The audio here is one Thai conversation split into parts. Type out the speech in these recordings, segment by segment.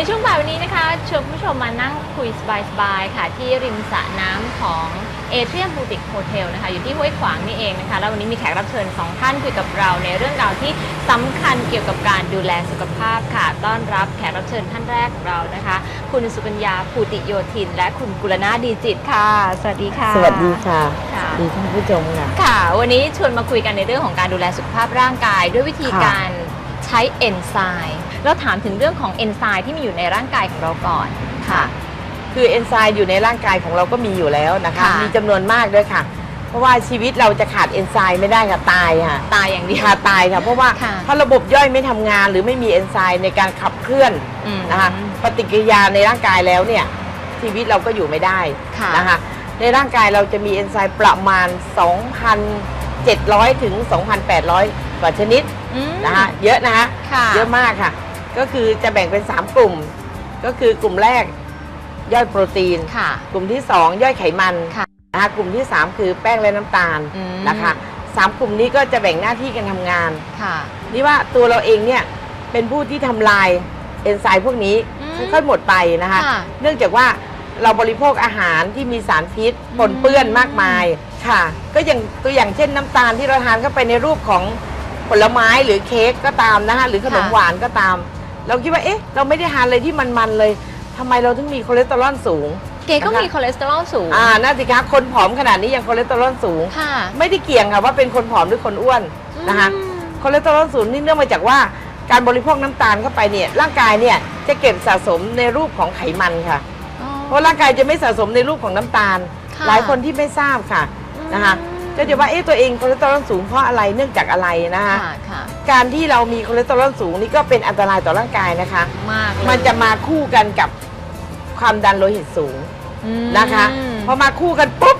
ในช่วงบ่ายวันนี้นะคะชวนคุณผู้ชมมานั่งคุยสบายๆค่ะ ที่ริมสระน้ำของเอเ i รียมบูติกโฮเทลนะคะ อยู่ที่ห้วยขวางนี่เองนะคะ แล้ววันนี้มีแขกรับเชิญสองท่านคุยกับเราในเรื่องราวที่สำคัญเกี่ยวกับการดูแลสุขภาพค่ะ ต้อนรับแขกรับเชิญท่านแรกของเรานะคะ คุณสุกัญญาภูติโยธิน และคุณกุลนาดีจิตค่ะ สวัสดีค่ะ สวัสดีค่ะค่ะสวัสดีท่านผู้ชมค่ะค่ะ วันนี้ชวนมาคุยกันในเรื่องของการดูแลสุขภาพร่างกาย ด้วยวิธีค่ะการใช้เอนไซม์ แล้วถามถึงเรื่องของเอนไซม์ที่มีอยู่ในร่างกายของเราก่อนค่ะ คือเอนไซม์อยู่ในร่างกายของเราก็มีอยู่แล้วนะคะ ค่ะ มีจำนวนมากด้วยค่ะ เพราะว่าชีวิตเราจะขาดเอนไซม์ไม่ได้ค่ะตายค่ะ ตายอย่างเดียว ค่ะตายค่ะเพราะว่าค่ะ ถ้าระบบย่อยไม่ทำงานหรือไม่มีเอนไซม์ในการขับเคลื่อนอืม นะคะปฏิกิริยาในร่างกายแล้วเนี่ยชีวิตเราก็อยู่ไม่ได้ค่ะ นะคะในร่างกายเราจะมีเอนไซม์ประมาณ 2,700 ถึง 2,800 กว่าชนิดอืมนะคะเยอะนะคะค่ะ เยอะมากค่ะ ก็คือจะแบ่งเป็น 3 กลุ่ม ก็คือกลุ่มแรกย่อยโปรตีน ค่ะ กลุ่มที่ 2 ย่อยไขมันค่ะนะคะกลุ่มที่ 3 คือแป้งและน้ำตาลอืม นะคะสามกลุ่มนี้ก็จะแบ่งหน้าที่กันทำงาน ค่ะ นี่ว่าตัวเราเองเนี่ยเป็นผู้ที่ทำลายเอนไซม์พวกนี้อืมค่อยๆหมดไปนะคะ ค่ะเนื่องจากว่าเราบริโภคอาหารที่มีสารพิษปนเปื้อนมากมายค่ะ ก็อย่างตัวอย่างเช่นน้ำตาลที่เราทานเข้าไปในรูปของผลไม้หรือเค้กก็ตามนะคะหรือขนมค่ะ หวานก็ตาม เราคิดว่าเอ๊ะ เราไม่ได้ทานอะไรที่มันๆเลยทำไมเราถึงมีคอเลสเตอรอลสูง เกก็มีคอเลสเตอรอลสูงอ่าน่าสิคะคนผอมขนาดนี้ยังคอเลสเตอรอลสูง ค่ะไม่ได้เกี่ยงค่ะว่าเป็นคนผอมหรือคนอ้วนนะคะอืมคอเลสเตอรอลสูงนี่เนื่องมาจากว่าการบริโภคน้ำตาลเข้าไปเนี่ยร่างกายเนี่ยจะเก็บสะสมในรูปของไขมันค่ะ อ๋อ เพราะร่างกายจะไม่สะสมในรูปของน้ำตาล ค่ะ หลายคนที่ไม่ทราบค่ะ นะคะอืม ก็จะว่าเอ๊ะตัวเองคอเลสเตอรอลสูงเพราะอะไรเนื่องจากอะไรนะคะค่ะค่ะการที่เรามีคอเลสเตอรอลสูงนี่ก็เป็นอันตรายต่อร่างกายนะคะ มากเลยมันจะมาคู่กันกับความดันโลหิตสูงอืมนะคะพอมาคู่กันปุ๊บ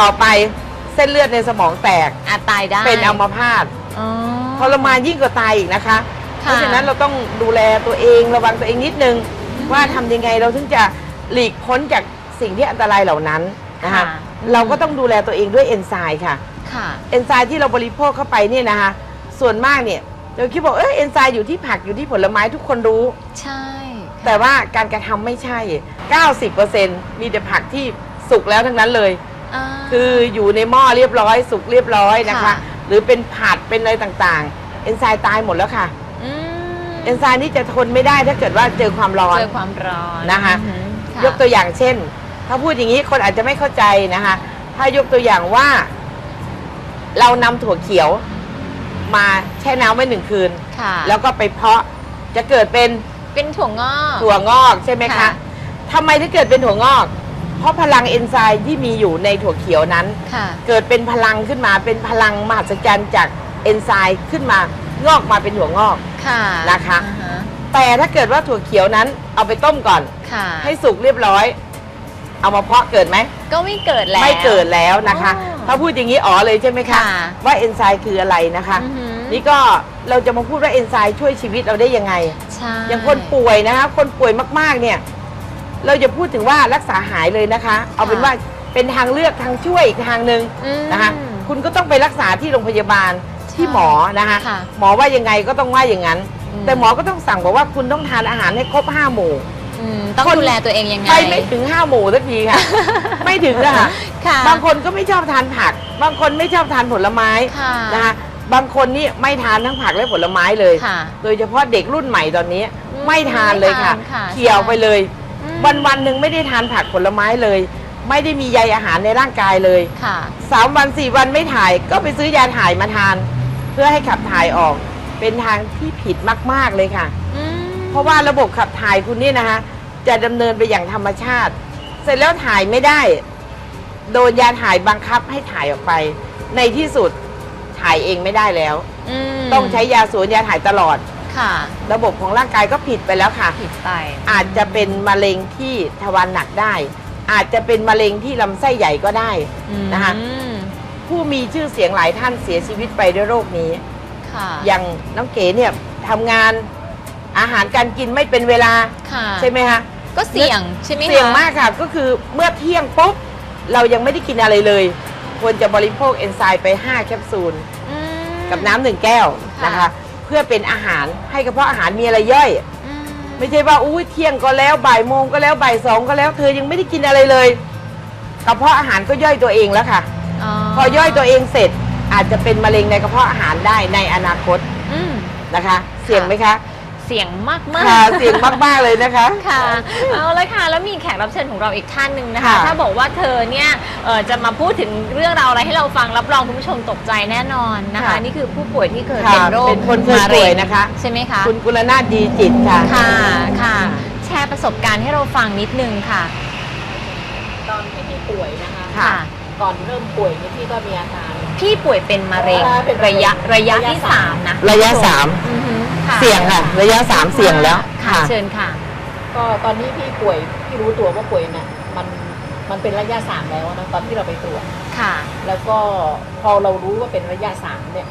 ต่อไปเส้นเลือดในสมองแตกอาจตายได้เป็นอัมพาตอ๋อ ทรมานยิ่งกว่าตายอีกนะคะ เพค่ะราะฉะนั้นเราต้องดูแลตัวเองระวังตัวเองนิดนึง ว่าทำยังไงเราถึงจะหลีกพ้นจากสิ่งที่อันตรายเหล่านั้นนะคะ ค่ะ เราก็ต้องดูแลตัวเองด้วยเอนไซม์ค่ะ ค่ะ เอนไซม์ที่เราบริโภคเข้าไปเนี่ยนะคะ ส่วนมากเนี่ยเราคิดบอกเออเอนไซม์อยู่ที่ผักอยู่ที่ผลไม้ทุกคนรู้ ใช่ค่ะแต่ว่าการกระทำไม่ใช่ 90%มีแต่ผักที่สุกแล้วทั้งนั้นเลยาคืออยู่ในหม้อเรียบร้อยสุกเรียบร้อยนะคะค่ะหรือเป็นผัดเป็นอะไรต่างๆ เอนไซม์ตายหมดแล้วค่ะอืมเอนไซม์นี่จะทนไม่ได้ถ้าเกิดว่าเจอความร้อนเจอความร้อนนะคะอือหือยกตัวอย่างเช่น ถ้าพูดอย่างนี้คนอาจจะไม่เข้าใจนะคะ ถ้ายกตัวอย่างว่า เรานำถั่วเขียว มาแช่น้ำไว้หนึ่งคืน ค่ะแล้วก็ไปเพาะจะเกิดเป็นเป็นถั่วงอก ถั่วงอกใช่ไหมคะค่ะ ทำไมถึงเกิดเป็นถั่วงอก เพราะพลังเอนไซม์ที่มีอยู่ในถั่วเขียวนั้น ค่ะ เกิดเป็นพลังขึ้นมาเป็นพลังมหัศจรรย์จากเอนไซม์ขึ้นมางอกมาเป็นถั่วงอก ค่ะนะคะ อ่าฮแต่ถ้าเกิดว่าถั่วเขียวนั้นเอาไปต้มก่อน ค่ะให้สุกเรียบร้อย เอามาเพาะเกิดไหมก็ไม่เกิดแล้ว ไม่เกิดแล้วนะคะ อ๋อถ้าพูดอย่างนี้อ๋อเลยใช่ไหมคะ ค่ะว่าเอนไซม์คืออะไรนะคะ อือหือ นี่ก็เราจะมาพูดว่าเอนไซม์ช่วยชีวิตเราได้ยังไง ใช่อย่างคนป่วยนะคะ คนป่วยมากๆเนี่ย เราจะพูดถึงว่ารักษาหายเลยนะคะ เอาเป็นว่าเป็นทางเลือกทางช่วยอีกทางหนึ่งอืม นะคะ คุณก็ต้องไปรักษาที่โรงพยาบาลที่หมอนะคะ ค่ะหมอว่ายังไงก็ต้องว่าอย่างนั้น อืม แต่หมอก็ต้องสั่งบอกว่าคุณต้องทานอาหารให้ครบห้าหมู่ อืมต้องคนดูแลตัวเองยังไง ไปไม่ถึงห้าหมู่สักทีค่ะ ไม่ถึงอะค่ะ ค่ะบางคนก็ไม่ชอบทานผัก บางคนไม่ชอบทานผลไม้ค่ะนะคะบางคนนี่ไม่ทานทั้งผักและผลไม้เลย ค่ะโดยเฉพาะเด็กรุ่นใหม่ตอนนี้ อืมไม่ทานเลยค่ะ ไม่ทานค่ะเขี่ยวไปเลย อืม วันวันๆหนึ่งไม่ได้ทานผักผลไม้เลย ไม่ได้มีใยอาหารในร่างกายเลย ค่ะ สามวันสี่วันไม่ถ่ายก็ไปซื้อยาถ่ายมาทาน เพื่อให้ขับถ่ายออก เป็นทางที่ผิดมาก ๆ เลยค่ะ อืม เพราะว่าระบบขับถ่ายคุณนี่นะคะ จะดำเนินไปอย่างธรรมชาติ เสร็จแล้วถ่ายไม่ได้ โดนยาถ่ายบังคับให้ถ่ายออกไป ในที่สุดถ่ายเองไม่ได้แล้ว มต้องใช้ยาสวนยาถ่ายตลอด ค่ะ ระบบของร่างกายก็ผิดไปแล้วค่ะ ผิดไป อาจจะเป็นมะเร็งที่ทวารหนักได้ อาจจะเป็นมะเร็งที่ลำไส้ใหญ่ก็ได้ นะคะ อืมผู้มีชื่อเสียงหลายท่านเสียชีวิตไปด้วยโรคนี้ ค่ะอย่างน้องเก๋เนี่ยทำงานอาหารการกินไม่เป็นเวลาค่ะใช่ไหมคะ ก็เสี่ยงใช่ไหมคะ เสี่ยงมากค่ะ ก็คือเมื่อเที่ยงปุ๊บ เรายังไม่ได้กินอะไรเลย ควรจะบริโภคเอนไซม์ไป 5 แคปซูล อืม กับน้ำหนึ่งแก้วนะคะ ค่ะ เพื่อเป็นอาหารให้กระเพาะอาหารมีอะไรย่อย อืมไม่ใช่ว่าอุ้ยเที่ยงก็แล้วบ่ายโมงก็แล้วบ่ายสองก็แล้วเธอยังไม่ได้กินอะไรเลยกระเพาะอาหารก็ย่อยตัวเองแล้วค่ะ พอย่อยตัวเองเสร็จอาจจะเป็นมะเร็งในกระเพาะอาหารได้ในอนาคตอืม นะคะ เสี่ยงไหมคะ เสียงมากมากค่ะเสี่ยงมากๆเลยนะคะ ค่ะ เอาละค่ะ แล้วมีแขกรับเชิญของเราอีกท่านหนึ่งนะคะ ค่ะถ้าบอกว่าเธอเนี่ยเอ่อจะมาพูดถึงเรื่องราวอะไรให้เราฟังรับรองคุณผู้ชมตกใจแน่นอนนะคะ ค่ะ นี่คือผู้ป่วยที่เคยค่ะเป็นโรคเป็นคนเคยมะป่เร็วยงนะคะ ใช่ไหมคะคุณกุลนาถดีจิตค่ะ ค่ะค่ะ แชร์ประสบการณ์ให้เราฟังนิดนึงค่ะ ตอนที่พี่ป่วยนะคะ ค่ะ ก่อนเริ่มป่วยนี่พี่ก็มีอาการ พี่ป่วยเป็นมะเร็งอ่าเป็นมะเร็ระงยะระยะระยะที่สาม สามนะระยะสาม อือฮึ ค่ะเสี่ยงค่ะ ระยะสามเสี่ยงแล้วค่ะค่ะ เชิญค่ะ ก็ตอนนี้พี่ป่วยพี่รู้ตัวว่าป่วยเนี่ยมันมันเป็นระยะสามแล้วนะตอนที่เราไปตรวจ ค่ะ แล้วก็พอเรารู้ว่าเป็นระยะสามเนี่ย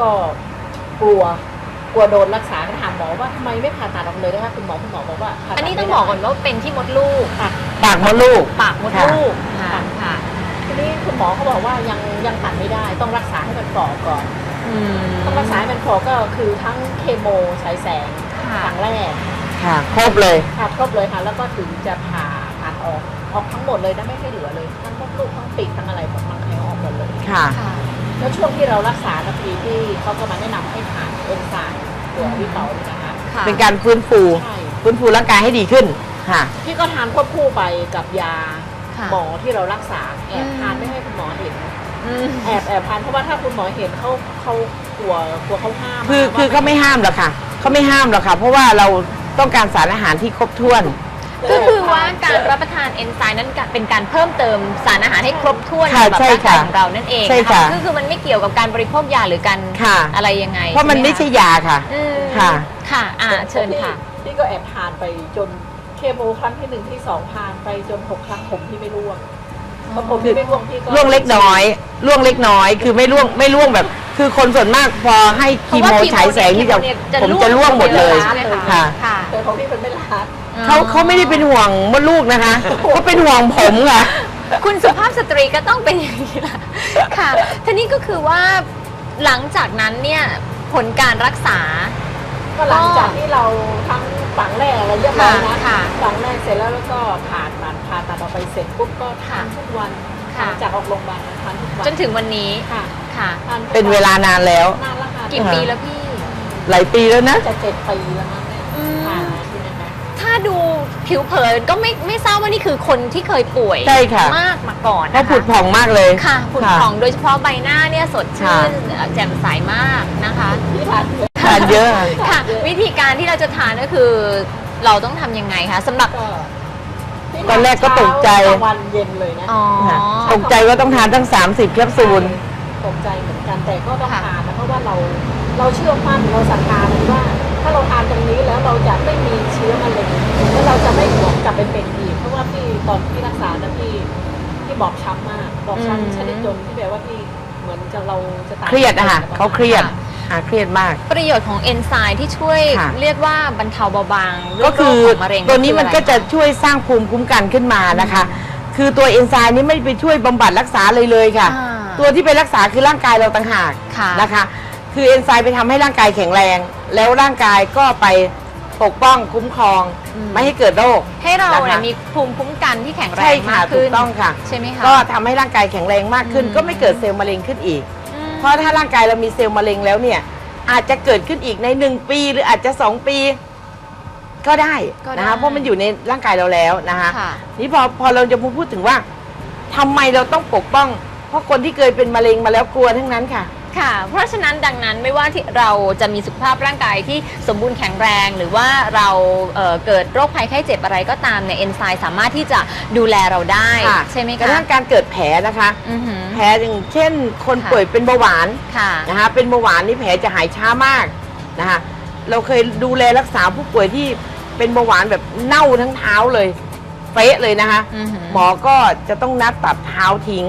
ก็กลัวกลัวโดนรักษาก็ถามหมอว่าทำไมไม่ผ่าตัดออกเลยนะคะคุณหมอคุณหมอบอกว่าผ่าอันนี้ไม่ต้องได้บอกก่อนว่าเป็นที่มดลูกค่ะปากมดลูก ปากมดค่ะลูกค่ะ ค่ะ ทีนี้คุณหมอเขาบอกว่ายังยังตัดไม่ได้ ต้องรักษาให้มันฝ่อก่อน อืมต้องรักษาให้มันฝ่อก็คือทั้งเคมีฉายแสงค่ะครั้งแรกค่ะครบเลยค่ะครบเลยค่ะ แล้วก็ถึงจะผ่าผ่าออกออกทั้งหมดเลยนะไม่ให้เหลือเลยทั้งมดลูกทั้งปีกทั้งอะไรหมดทั้งแคลออกหมดเลยค่ะค่ะ แล้วช่วงที่เรารักษานาทีที่เขาก็มาแนะนำให้ทานเอนไซม์ตัววิเตานี่นะคะค่ะเป็นการฟื้นฟูใช่ฟื้นฟูร่างกายให้ดีขึ้นค่ะพี่ก็ทานควบคู่ไปกับยาค่ะหมอที่เรารักษาแอบอืมทานไม่ให้คุณหมอเห็นอืม แอบแอบทานเพราะว่าถ้าคุณหมอเห็นเขาเขากลัวกลัวเขาห้ามคือว่าคือเขาไม่ห้ามหรอกค่ะเขาไม่ห้ามหรอกค่ะ เพราะว่าเราต้องการสารอาหารที่ครบถ้วน ก็คือว่าการรับประทานเอนไซม์นั้นเป็นการเพิ่มเติมสารอาหารให้ครบถ้วนค่ะสำหรับใช่ร่างกายค่ะของเรานั่นเองใช่นะค่ะคะคือคือมันไม่เกี่ยวกับการบริโภคยาหรือการค่ะอะไรยังไง เพราะมันไม่ใช่หยาค่ะอืมค่ะ ค่ะอ่าเชิญค่ะพี่พี่ก็แอบทานไปจนเคโมครั้งที่หนึ่งที่สองทานไปจนหกครั้งผมที่ไม่ร่วง พอผมที่ไม่ร่วงพี่ก็ร่วงเล็กน้อยร่วงเล็กน้อย คือไม่ร่วงไม่ร่วงแบบ คือคนส่วนมากพอให้คีโมฉายแสงนี่จะผมจะร่วงหมดเลยใช่ไหมค่ะ ค่ะแต่ของพี่มันไม่ลาดเขาเขาไม่ได้เป็นห่วงมดลูกนะคะเขาเป็นห่วงผมค่ะ คุณสุภาพสตรีก็ต้องเป็นอย่างนี้ละค่ะทีนี้ก็คือว่าหลังจากนั้นเนี่ยผลการรักษา ก็หลังจากที่เราทั้ง ฝังแรกอะไรเรียบร้อยนะค่ะ ฝังแรกเสร็จแล้วแล้วก็ผ่าตัดผ่าตัดออกไปเสร็จปุ๊บก็ทานทุกวันค่ะ หลังจากออกโรงพยาบาลทานทุกวันจนถึงวันนี้ค่ะค่ะทานทุกเป็นเวลานานแล้ว นานแล้วค่ะกี่ปีแล้วพี่หลายปีแล้วนะ จะเจ็ดปีแล้วมั้งเนี่ยอืมผ่านมาใช่ไหมคะถ้าดูผิวเผินก็ไม่ไม่ทราบว่านี่คือคนที่เคยป่วยใช่ค่ะ มากมาก่อนเขานะคะผุดผ่องมากเลย ค่ะผุดผ่องโดยเฉพาะใบหน้าเนี่ยสดชื่นเอ่อแจ่มใสมากนะคะ ที่ทานเยอะ ทานเยอะ ค่ะวิธีการที่เราจะทานก็คือ เราต้องทำยังไงคะสำหรับก็ที่ตอนแรกก็ตกใจ เช้ากลางวันเย็นเลยนะ อ๋อ ค่ะตกใจว่าต้องทานทั้ง 30 แคปซูล ตกใจเหมือนกันแต่ก็ต้องค่ะ ทานนะเพราะว่าเราเราเชื่อมั่นเราศรัทธาเลยว่า ถ้าเราทานตรงนี้แล้วเราจะไม่มีเชื้อมะเร็งแล้วเราจะไม่หวนกลับไปเป็นอีกเพราะว่าพี่ตอนที่รักษานะพี่พี่บอบช้ำมากบอบช้ำชนิดจนที่แบบว่าพี่เหมือนจะเราจะตายเครียดอะค่ะเขาเครียด ค่ะ อ่าเครียดมาก ประโยชน์ของเอนไซม์ที่ช่วยค่ะ เรียกว่าบรรเทาเบาบางเรื่ก็องคืโรอคของมะเร็งตัวนี้มันก็จะคืออไรช่วยสร้างภูมิคุ้มกันขึ้นมานะคะ คือตัวเอนไซม์นี้ไม่ไปช่วยบำบัดรักษาเลยเลยค่ะอ่าตัวที่ไปรักษาคือร่างกายเราต่างหากค่ะ นะคะ คือเอนไซม์ไปทำให้ร่างกายแข็งแรง แล้วร่างกายก็ไปปกป้องคุ้มครองอืมไม่ให้เกิดโรค ให้เราเนี่ยนะคะมีภูมิคุ้มกันที่แข็งแรใช่งค่ะมากถูขึ้กนต้องค่ะ ใช่ไหมคะ ก็ทำให้ร่างกายแข็งแรงมากขึ้น อืม ก็ไม่เกิดเซลล์มะเร็งขึ้นอีกอืม เพราะถ้าร่างกายเรามีเซลล์มะเร็งแล้วเนี่ย อาจจะเกิดขึ้นอีกในหนึ่งปีหรืออาจจะสองปี ก็ได้ก็ได้นะคะเพราะมันอยู่ในร่างกายเราแล้วนะคะค่ะ นี่พอพอเราจะมาพูดถึงว่าทำไมเราต้องปกป้อง เพราะคนที่เคยเป็นมะเร็งมาแล้วกลัวทั้งนั้นค่ะ ค่ะ เพราะฉะนั้นดังนั้นไม่ว่าที่เราจะมีสุขภาพร่างกายที่สมบูรณ์แข็งแรง หรือว่าเราเอ่อเกิดโรคภัยไข้เจ็บอะไรก็ตามเนี่ยเอนไซม์สามารถที่จะดูแลเราได้ ค่ะ ใช่ไหมกระคะทั่งการเกิดแผลนะคะ อือหือ แผลอย่างเช่น คนค่ะ ป่วยเป็นเบาหวานค่ะ นะคะเป็นเบาหวานนี่แผลจะหายช้ามากนะคะเราเคยดูแลรักษาผู้ป่วยที่เป็นเบาหวานแบบเน่าทั้งเท้าเลยเฟะเลยนะคะ อือหือ หมอก็จะต้องนัดตัดเท้าทิ้ง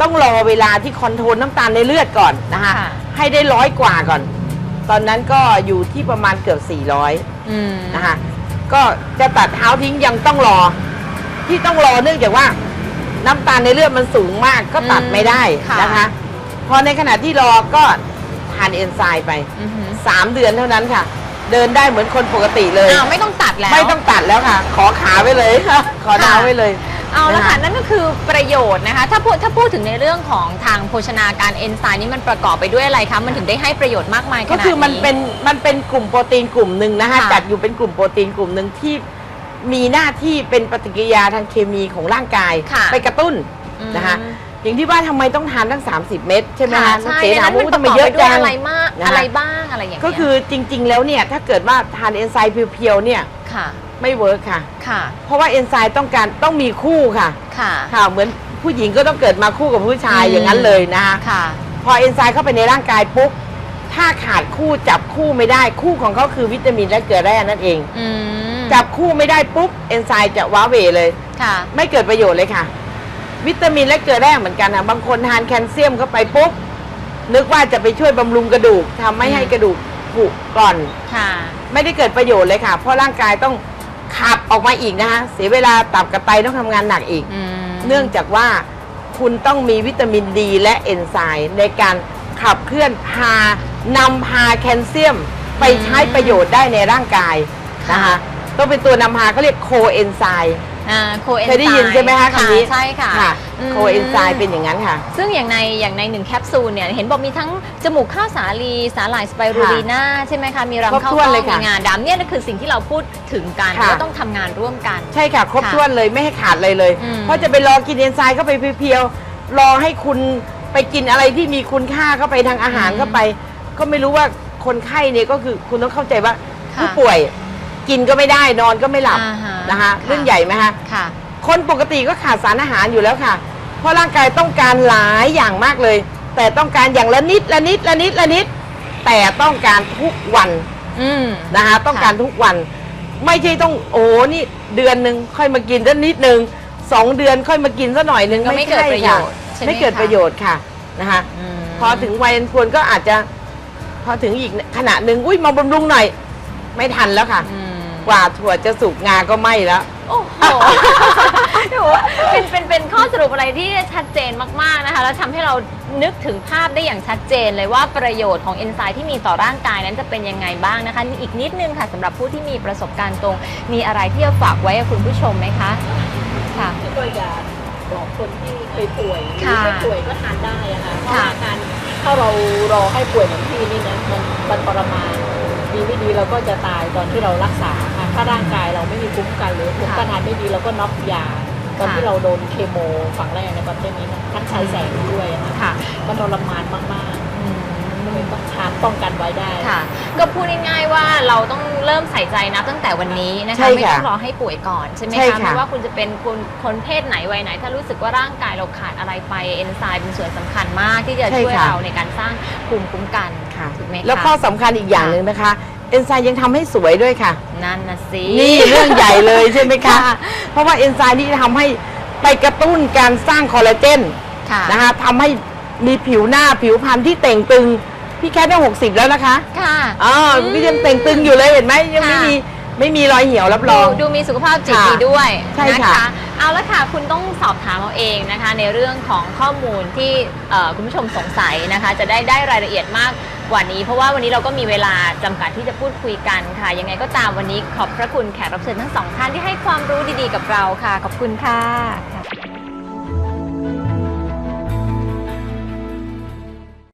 ต้องรอเวลาที่คอนโทรลน้ำตาลในเลือดก่อนนะคะค่ะ ให้ได้ร้อยกว่าก่อน ตอนนั้นก็อยู่ที่ประมาณเกือบ 400อืมนะคะก็จะตัดเท้าทิ้งยังต้องรอ ที่ต้องรอเนื่องจากว่า น้ำตาลในเลือดมันสูงมากก็ตัดไม่ได้ค่ะนะคะพอในขณะที่รอก็ทานเอนไซม์ไป อือหือ3เดือนเท่านั้นค่ะ เดินได้เหมือนคนปกติเลย อ้าวไม่ต้องตัดแล้ว ไม่ต้องตัดแล้วค่ะ ขอขาไว้เลยค่ะ ขอดาวไว้เลย เอาละค่ะนะคะนั่นก็คือประโยชน์นะคะ ถ้าพูดถ้าพูดถึงในเรื่องของทางโภชนาการเอนไซม์นี่มันประกอบไปด้วยอะไรคะ มันถึงได้ให้ประโยชน์มากมายขนาดก็นี้ คือมันเป็นมันเป็นกลุ่มโปรตีนกลุ่มหนึ่งนะคะค่ะจัดอยู่เป็นกลุ่มโปรตีนกลุ่มหนึ่งที่มีหน้าที่เป็นปฏิกิริยาทางเคมีของร่างกาย ค่ะ ไปกระตุ้นอืมนะคะอย่างที่ว่าทำไมต้องทานตั้ง 30 เม็ดใช่ไหมค่ะคะใช่เสในถานั้นมูมันปทำระไมกอบเยไปอะด้วยจัง อะไรมาก นะคะ อะไรบ้างอะไรอย่างเงี้ยก็คือจริงๆแล้วเนี่ยถ้าเกิดว่าทานเอนไซม์เพียวๆเนี่ย ค่ะ ไม่เวิร์คค่ะ ค่ะ เพราะว่าเอนไซม์ต้องการต้องมีคู่ค่ะ ค่ะ ค่ะ เหมือนผู้หญิงก็ต้องเกิดมาคู่กับผู้ชายอืม อย่างนั้นเลยนะคะค่ะ พอเอนไซม์เข้าไปในร่างกายปุ๊บถ้าขาดคู่จับคู่ไม่ได้คู่ของเขาคือวิตามินและเกลือแร่นั่นเอง อืมจับคู่ไม่ได้ปุ๊บเอนไซม์จะว้าเหวเลย ค่ะ ไม่เกิดประโยชน์เลยค่ะ วิตามินและเกลือแร่เหมือนกันนะบางคนทานแคลเซียมเข้าไปปุ๊บนึกว่าจะไปช่วยบำรุงกระดูกทำไม่อืมให้กระดูกผุก่อน ค่ะ ไม่ได้เกิดประโยชน์เลยค่ะ เพราะร่างกายต้องขับ ออกมาอีกนะคะเสียเวลาตับกับไตต้องทำงานหนักอีกอืมเนื่องจากว่าคุณต้องมีวิตามินดีและเอนไซม์ในการขับเคลื่อนพานำพาแคลเซียมไปใช้ประโยชน์ได้ในร่างกายนะคะต้องเป็นตัวนำพาเขาเรียกโคเอนไซม์อ่า โคเอนเคยได้ยินใช่ไหมคะคำนี้ใช่ค่ะค่ะอืมโคเอนไซม์เป็นอย่างนั้นค่ะ ซึ่งอย่างในอย่างในหนึ่งแคปซูลเนี่ยเห็นบอกมีทั้งจมูกข้าวสาลีสาหร่ายสไปรูลีน่าใช่ไหมคะมีครบรำข้าวถ้วนต้เลมยค่ะมีงาดำเนี่ยนั่นคือสิ่งที่เราพูดถึงกันค่ะว่าต้องทำงานร่วมกัน ใช่ค่ะครบค่ะถ้วนเลยไม่ให้ขาดเลยเลยอืมเพราะจะไปรอกินเอนไซม์เข้าไปเพียวๆรอให้คุณไปกินอะไรที่มีคุณค่าเข้าไปทางอาหารเข้าไป ก็ไม่รู้ว่าคนไข้เนี่ยก็คือคุณต้องเข้าใจว่าค่ะผู้ป่วยกินก็ไม่ได้นอนก็ไม่หลับอ่าฮะ นะคะค่ะเรื่องใหญ่ไหมคะค่ะ คนปกติก็ขาดสารอาหารอยู่แล้วค่ะ เพราะร่างกายต้องการหลายอย่างมากเลย แต่ต้องการอย่างละนิดละนิดละนิดละนิด แต่ต้องการทุกวันอืม นะคะต้องการทุกวัน ไม่ใช่ต้องโอ้นี่เดือนหนึ่งค่อยมากินสักนิดหนึ่งสองเดือนค่อยมากินสักหน่อยหนึ่งก็ไม่เกิดประโยชน์ใช่ไหมไม่เกิดคะ ประโยชน์ค่ะนะคะ ม พอถึงวัยอันควรก็อาจจะ พอถึงอีกขณะหนึ่งอุ้ยมาบำรุงหน่อย ไม่ทันแล้วค่ะ อืม กว่าถั่วจะสุกงาก็ไหม้แล้ว โอ้โหถือว่าเป็นเป็นเป็นข้อสรุปอะไรที่ชัดเจนมากๆนะคะ แล้วทำให้เรานึกถึงภาพได้อย่างชัดเจนเลยว่าประโยชน์ของเอนไซม์ที่มีต่อร่างกายนั้นจะเป็นยังไงบ้างนะคะอีกนิดนึงค่ะสำหรับผู้ที่มีประสบการณ์ตรง มีอะไรที่จะฝากไว้กับคุณผู้ชมไหมคะค่ะ ที่ก็อยากบอกคนที่เคยป่วยหรือค่ะไม่ป่วยก็ทานได้อะค่ะเพราะค่ะ ว่าการถ้าเรารอให้ป่วยเหมือนพี่นี่นะมันมันทรมานดีไม่ดีเราก็จะตายตอนที่เรารักษาค่ะ ถ้าร่างกายเราไม่มีภูมิคุ้มกันหรือภูมิต้านทานไม่ดีเราก็น็อกยาตอนที่เราโดนเคโมฝั่งแรกในประเทศนี้นะทั้งใช้แสงด้วยอะค่ะค่ะก็ทรมานมากอืมๆก็เลยต้องทานป้องกันไว้ได้ค่ะ ก็พูดง่ายๆว่าเราต้องเริ่มใส่ใจนะตั้งแต่วันนี้นะใช่คะค่ะไม่ต้องรอให้ป่วยก่อนใช่ไหมใช่คะค่ะไม่ว่าคุณจะเป็นคนคนเพศไหนวัยไหน ถ้ารู้สึกว่าร่างกายเราขาดอะไรไปเอนไซม์เป็นส่วนสำคัญมากที่จะใช่ช่วยค่ะเราในการสร้างภูมิคุ้มกันค่ะถูกไหมคะแล้วข้อสำคัญอีกอย่างหนึ่งนะคะ เอนไซม์ยังทำให้สวยด้วยค่ะ นั่นนะสิ นี่เรื่องใหญ่เลยใช่ไหมคะค่ะเพราะว่าเอนไซม์นี่ทำให้ไปกระตุ้นการสร้างคอลลาเจนค่ะ นะคะทำให้มีผิวหน้าผิวพรรณที่เต่งตึง พี่แค่ได้หกสิบแล้วนะคะค่ะ อ๋ออืมพี่ยังเต่งตึงอยู่เลยเห็นไหมยังไม่ค่ะ มีไม่มีรอยเหี่ยวรับรดูอง ดูมีสุขภาพจิตค่ะดีด้วยใช่นะค่ะ คะเอาละค่ะคุณต้องสอบถามเอาเองนะคะ ในเรื่องของข้อมูลที่เอ่อคุณผู้ชมสงสัยนะคะ จะได้ได้รายละเอียดมาก กว่านี้ เพราะว่าวันนี้เราก็มีเวลาจำกัดที่จะพูดคุยกันค่ะ ยังไงก็ตามวันนี้ขอบพระคุณแขกรับเชิญทั้งสองท่านที่ให้ความรู้ดีๆกับเราค่ะ ขอบคุณค่ะ